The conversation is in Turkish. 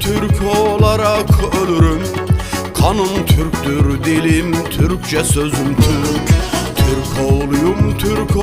Türk olarak ölürüm. Kanım Türktür dilim Türkçe sözüm Türk. Türk oğluyum Türk